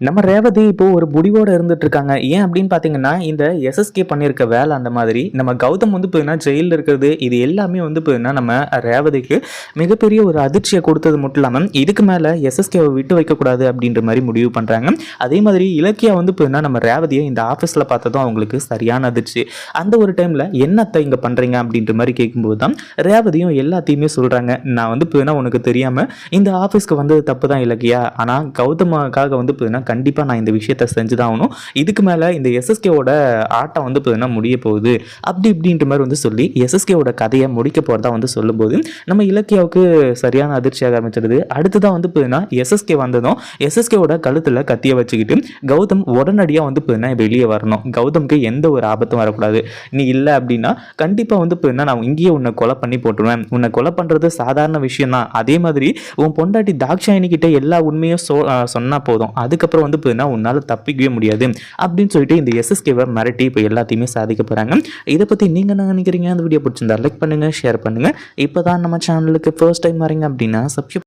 நம்ம ரேவதி இப்போ ஒரு முடிவோட இருந்துட்டு இருக்காங்க. ஏன் அப்படின்னு பார்த்தீங்கன்னா இந்த எஸ்எஸ்கே பண்ணியிருக்க வேலை அந்த மாதிரி நம்ம கௌதம் வந்து பார்த்தீங்கன்னா ஜெயிலில் இருக்கிறது இது எல்லாமே வந்து பார்த்தீங்கன்னா நம்ம ரேவதிக்கு மிகப்பெரிய ஒரு அதிர்ச்சியை கொடுத்தது மட்டும் இல்லாமல் இதுக்கு மேலே எஸ்எஸ்கேவை விட்டு வைக்கக்கூடாது அப்படின்ற மாதிரி முடிவு பண்ணுறாங்க அதே மாதிரி இலக்கியா வந்து பார்த்தீங்கன்னா நம்ம ரேவதியை இந்த ஆஃபீஸில் பார்த்ததும் அவங்களுக்கு சரியான அதிர்ச்சி. அந்த ஒரு டைமில் என்னத்தை இங்கே பண்ணுறீங்க அப்படின்ற மாதிரி கேட்கும்போது தான் ரேவதியும் எல்லாத்தையுமே சொல்கிறாங்க நான் வந்து பார்த்தீங்கன்னா உனக்கு தெரியாமல் இந்த ஆஃபீஸ்க்கு வந்தது தப்பு தான் இலக்கியா? ஆனால் கௌதமுக்காக வந்து பார்த்தீங்கன்னா கண்டிப்பாக நான் இந்த விஷயத்த செஞ்சு தான் ஆகணும். இதுக்கு மேலே இந்த எஸ்எஸ்கேவோட ஆட்டம் வந்து பார்த்தீங்கன்னா முடிய போகுது? அப்படி இப்படின்ற மாதிரி வந்து சொல்லி எஸ்எஸ்கேவோட கதையை முடிக்க போகிறதா வந்து சொல்லும்போது நம்ம இலக்கியாவுக்கு சரியான அதிர்ச்சியாக ஆரம்பிச்சிடுது அடுத்ததான் வந்து பார்த்தீங்கன்னா எஸ்எஸ்கே வந்ததும் எஸ்எஸ்கேவோட கழுத்தில் கத்தியை வச்சுக்கிட்டு கௌதம் உடனடியாக வந்து பார்த்தீங்கன்னா வெளியே வரணும். கௌதம்க்கு எந்த ஒரு ஆபத்தும் வரக்கூடாது. நீ இல்லை அப்படின்னா கண்டிப்பாக வந்து பார்த்தீங்கன்னா நான் இங்கேயே உன்னை கொலை பண்ணி போட்டுருவேன். உன்னை கொலை பண்ணுறது சாதாரண விஷயம் தான் அதே மாதிரி உன் பொண்டாட்டி தாக்ஷாயினி கிட்ட எல்லா உண்மையும் சொன்னால் போதும். அதுக்கப்புறம் அதுக்கப்புறம் வந்து பார்த்தீங்கன்னா உன்னால் தப்பிக்கவே முடியாது அப்படின்னு சொல்லிட்டு இந்த எஸ்எஸ்கேவை மிரட்டி இப்போ எல்லாத்தையுமே சாதிக்க போகிறாங்க இதை பற்றி நீங்கள் என்ன நினைக்கிறீங்க? அந்த வீடியோ பிடிச்சிருந்தா லைக் பண்ணுங்கள் ஷேர் பண்ணுங்கள் இப்போ தான் நம்ம சேனலுக்கு ஃபர்ஸ்ட் டைம் வரீங்க அப்படின்னா சப்ஸ்கிரைப்